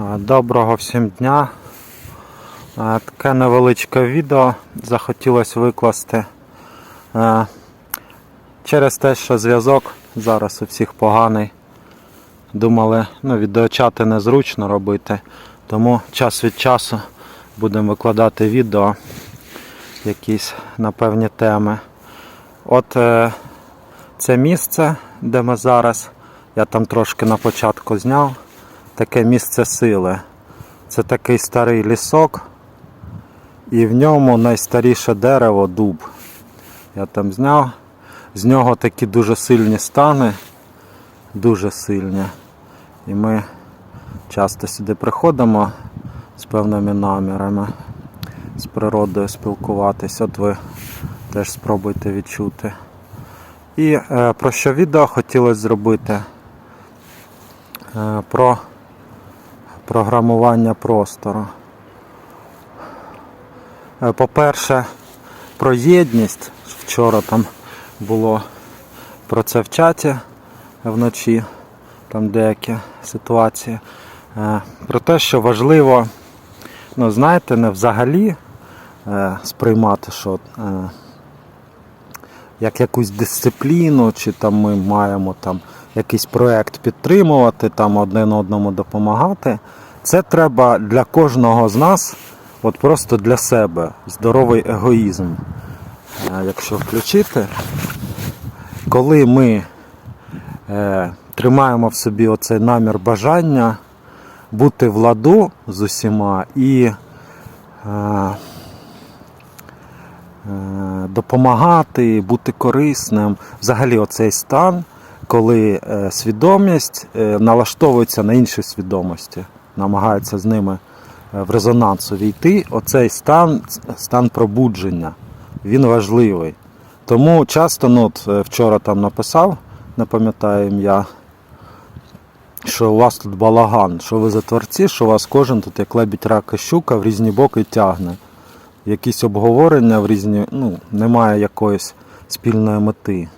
Доброго всім дня. Таке невеличке відео захотілося викласти. Через те, що зв'язок зараз у всіх поганий. Думали, ну, відеочати незручно робити, тому час від часу будемо викладати відео якісь на певні теми. От е, це місце, де ми зараз, я там трошки на початку зняв, таке місце сили. Це такий старий лісок, і в ньому найстаріше дерево дуб. Я там зняв. З нього такі дуже сильні стани, дуже сильні. І ми часто сюди приходимо з певними намірами, з природою спілкуватись. От ви теж спробуйте відчути. І е, про що відео хотілося зробити? Е, про програмування простору. Е, По-перше, про єдність. Вчора там було про це в чаті вночі, там деякі ситуації. Е, Про те, що важливо, ну знаєте, не взагалі е, сприймати, що як якусь дисципліну, чи там ми маємо там якийсь проект підтримувати, там один одному допомагати. Це треба для кожного з нас, от просто для себе, здоровий егоїзм. Е, Якщо включити, коли ми е, тримаємо в собі оцей намір бажання бути в ладу з усіма і е, е, допомагати, бути корисним. Взагалі, оцей стан, коли е, свідомість е, налаштовується на інші свідомості, намагається з ними е, в резонанс увійти. Оцей стан, стан пробудження, він важливий. Тому часто, ну, от, вчора там написав, не пам'ятаю ім'я, що у вас тут балаган, що ви за творці, що вас кожен тут як лебідь рак і щука в різні боки тягне. Якісь обговорення в різні, ну, немає якоїсь спільної мети,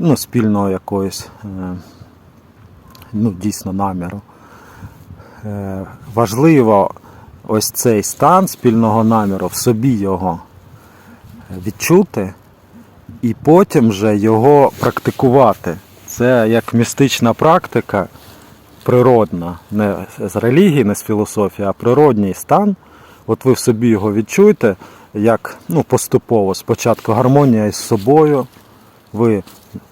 ну, спільного якоїсь, е, ну, дійсно наміру. Е, важливо ось цей стан спільного наміру, в собі його відчути і потім вже його практикувати. Це як містична практика, природна, не з релігії, не з філософії, а природній стан. От ви в собі його відчуєте, як ну, поступово. Спочатку гармонія із собою, ви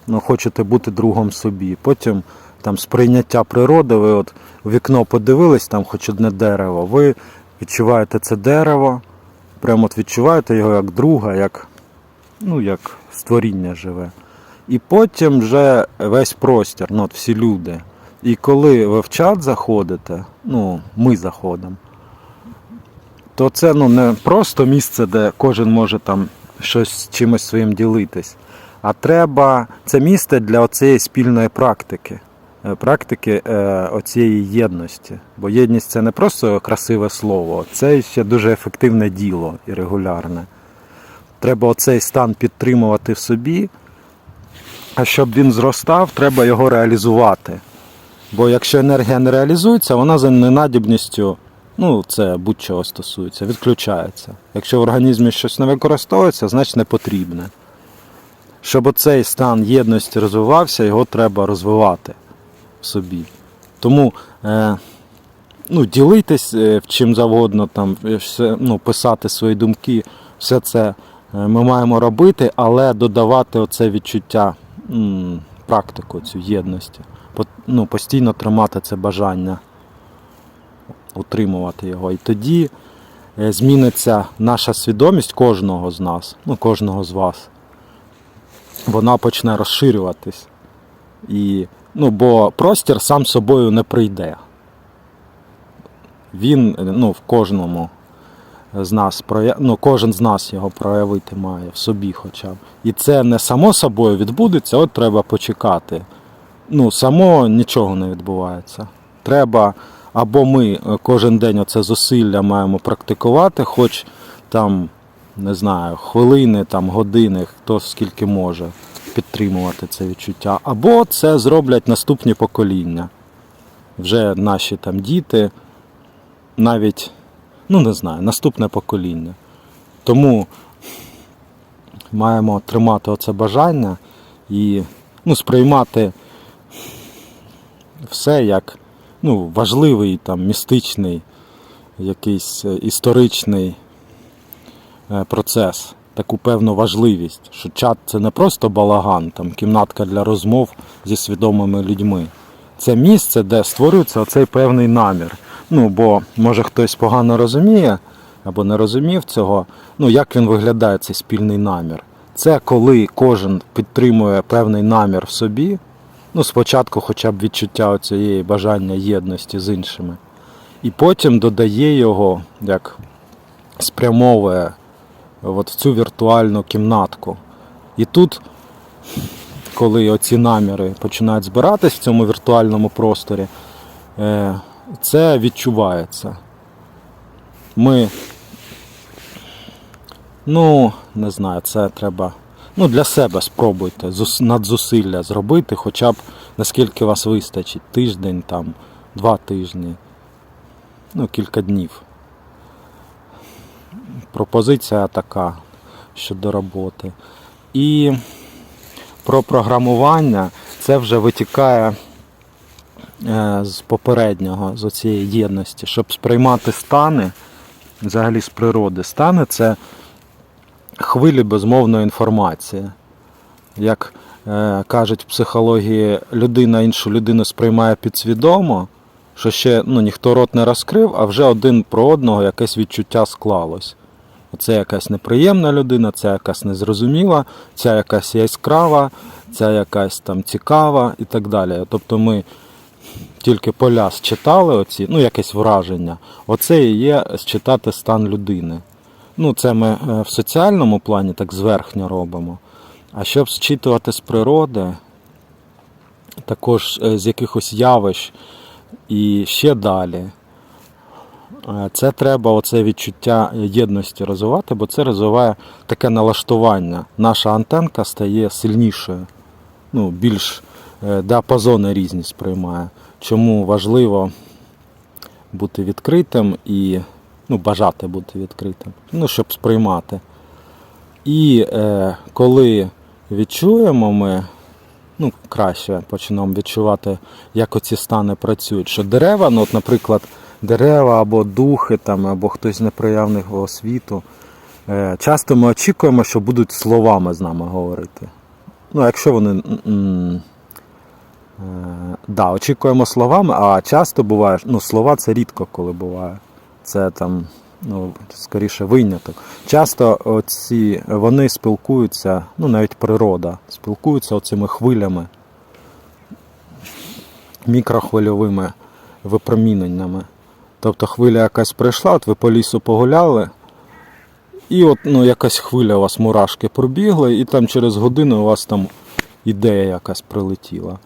ну, хочете бути другом собі. Потім там сприйняття природи, ви от в вікно подивились, там хоч одне дерево, ви відчуваєте це дерево, прямо от відчуваєте його як друга, як, ну, як створіння живе. І потім вже весь простір, ну, от всі люди. І коли ви в чат заходите, ну, ми заходимо, то це ну, не просто місце, де кожен може там щось чимось своїм ділитись, а треба це місце для оцієї спільної практики, е, практики е, оцієї єдності. Бо єдність це не просто красиве слово, це ще дуже ефективне діло і регулярне. Треба оцей стан підтримувати в собі, а щоб він зростав, треба його реалізувати. Бо якщо енергія не реалізується, вона за ненадібністю, ну це будь-чого стосується, відключається. Якщо в організмі щось не використовується, значить не потрібне. Щоб оцей стан єдності розвивався, його треба розвивати в собі. Тому е, ну, ділитись е, чим завгодно, там, е, все, ну, писати свої думки, все це е, ми маємо робити, але додавати оце відчуття, практику цю єдності. Ну, постійно тримати це бажання, утримувати його. І тоді зміниться наша свідомість кожного з нас, ну, кожного з вас. Вона почне розширюватись. І, ну, бо простір сам собою не прийде. Він ну, в кожному з нас ну, кожен з нас його проявити має в собі хоча б. І це не само собою відбудеться, от треба почекати. Ну, само нічого не відбувається. Треба або ми е, кожен день оце зусилля маємо практикувати, хоч там, не знаю, хвилини, там, години, хто скільки може підтримувати це відчуття. Або це зроблять наступні покоління. Вже наші там діти, навіть, ну не знаю, наступне покоління. Тому маємо тримати оце бажання і ну, сприймати все як ну, важливий там містичний, якийсь е, історичний процес, таку певну важливість, що чат це не просто балаган, там кімнатка для розмов зі свідомими людьми. Це місце, де створюється оцей певний намір. Ну, бо може хтось погано розуміє або не розумів цього. Ну, як він виглядає, цей спільний намір? Це коли кожен підтримує певний намір в собі, ну, спочатку хоча б відчуття цієї бажання єдності з іншими, і потім додає його, як спрямовує от в цю віртуальну кімнатку. І тут, коли оці наміри починають збиратись в цьому віртуальному просторі, е, це відчувається. Ми, ну, не знаю, це треба. Ну, для себе спробуйте надзусилля зробити, хоча б наскільки вас вистачить. Тиждень, там, два тижні, ну, кілька днів. Пропозиція така щодо роботи. І про програмування це вже витікає е, з попереднього, з цієї єдності, щоб сприймати стани, взагалі з природи. Стани це хвилі безмовної інформації. Як е, кажуть в психології, людина іншу людину сприймає підсвідомо, що ще ну, ніхто рот не розкрив, а вже один про одного якесь відчуття склалось. Це якась неприємна людина, це якась незрозуміла, ця якась яскрава, ця якась там цікава і так далі. Тобто ми тільки поля считали оці, ну якесь враження. Оце і є считати стан людини. Ну, це ми е, в соціальному плані так зверхньо робимо. А щоб зчитувати з природи, також е, з якихось явищ і ще далі. Е, Це треба оце відчуття єдності розвивати, бо це розвиває таке налаштування. Наша антенка стає сильнішою, ну, більш е, діапазони різні сприймає. Чому важливо бути відкритим і ну, бажати бути відкритим, ну, щоб сприймати. І е, коли відчуємо ми, ну, краще почнемо відчувати, як оці стани працюють. Що дерева, ну, от, наприклад, дерева або духи, там, або хтось з неприявного світу, е, часто ми очікуємо, що будуть словами з нами говорити. Ну, якщо вони. Е, да, очікуємо словами, а часто буває, ну, слова це рідко коли буває. Це там, ну, скоріше виняток. Часто оці, вони спілкуються, ну навіть природа, спілкуються оцими хвилями, мікрохвильовими випроміненнями. Тобто хвиля якась прийшла, от ви по лісу погуляли, і от ну, якась хвиля у вас мурашки пробігли, і там через годину у вас там ідея якась прилетіла.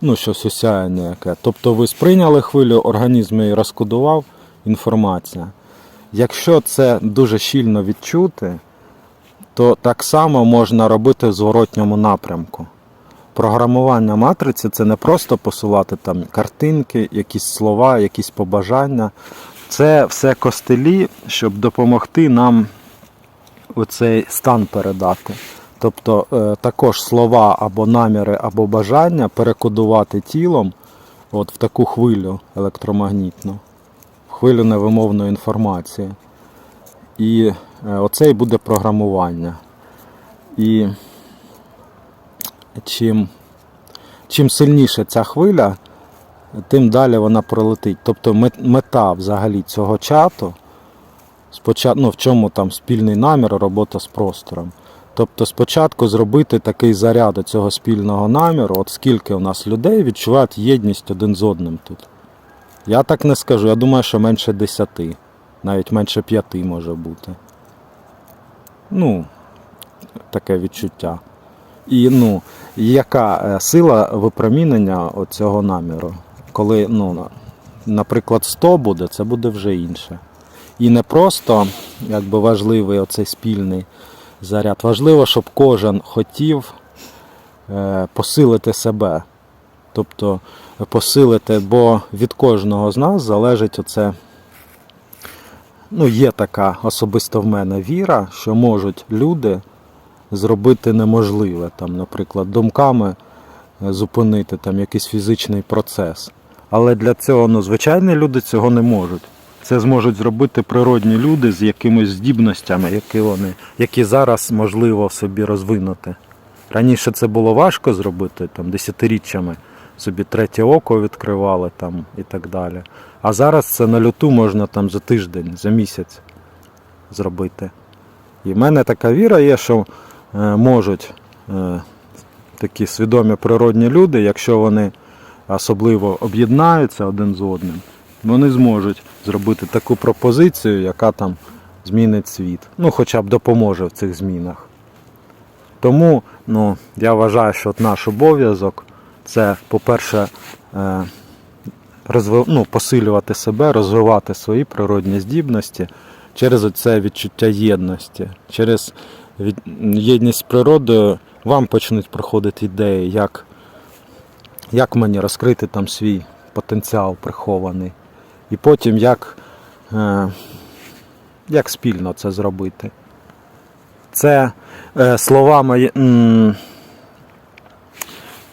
Ну, щось осяяння яке. Тобто ви сприйняли хвилю, організм її розкодував, інформація. Якщо це дуже щільно відчути, то так само можна робити в зворотньому напрямку. Програмування матриці це не просто посилати там картинки, якісь слова, якісь побажання. Це все костелі, щоб допомогти нам оцей стан передати. Тобто е, також слова або наміри, або бажання перекодувати тілом от в таку хвилю електромагнітну, в хвилю невимовної інформації. І е, оце і буде програмування. І чим, чим сильніше ця хвиля, тим далі вона пролетить. Тобто мета взагалі цього чату, спочатку, ну, в чому там спільний намір, робота з простором. Тобто спочатку зробити такий заряд цього спільного наміру, от скільки у нас людей відчувають єдність один з одним тут. Я так не скажу, я думаю, що менше 10, навіть менше 5 може бути. Ну, таке відчуття. І ну, яка е, сила випромінення цього наміру? Коли, ну, наприклад, 100 буде, це буде вже інше. І не просто якби важливий оцей спільний заряд. Важливо, щоб кожен хотів е, посилити себе. Тобто посилити, бо від кожного з нас залежить оце ну, є така особисто в мене віра, що можуть люди зробити неможливе, там, наприклад, думками е, зупинити там, якийсь фізичний процес. Але для цього ну, звичайні люди цього не можуть. Це зможуть зробити природні люди з якимись здібностями, які вони, які зараз можливо собі розвинути. Раніше це було важко зробити, там, десятиріччями собі третє око відкривали там, і так далі. А зараз це на люту можна там, за тиждень, за місяць зробити. І в мене така віра є, що можуть е, такі свідомі природні люди, якщо вони особливо об'єднаються один з одним, вони зможуть зробити таку пропозицію, яка там змінить світ. Ну, хоча б допоможе в цих змінах. Тому ну, я вважаю, що наш обов'язок це, по-перше, е, розви... ну, посилювати себе, розвивати свої природні здібності через це відчуття єдності. Через від... єдність з природою вам почнуть приходити ідеї, як, як мені розкрити там свій потенціал прихований. І потім як, е, як спільно це зробити. Це е, словами. м,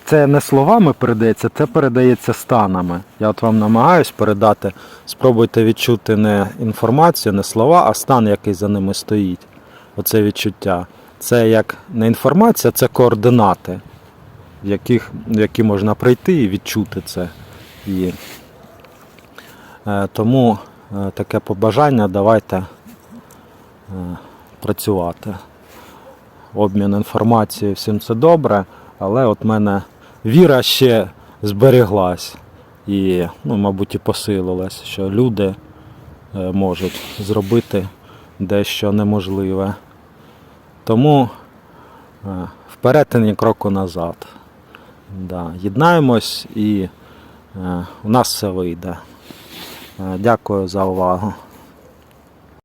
Це не словами передається, це передається станами. Я от вам намагаюсь передати. Спробуйте відчути не інформацію, не слова, а стан, який за ними стоїть. Оце відчуття. Це як не інформація, це координати, в яких, в які можна прийти і відчути це. І, е, тому е, таке побажання давайте е, працювати. Обмін інформацією, всім це добре, але от мене віра ще зберіглась і, ну, мабуть, і посилилась, що люди можуть зробити дещо неможливе. Тому е, вперед ні кроку назад. Да. Єднаємось і е, у нас все вийде. Е, Дякую за увагу.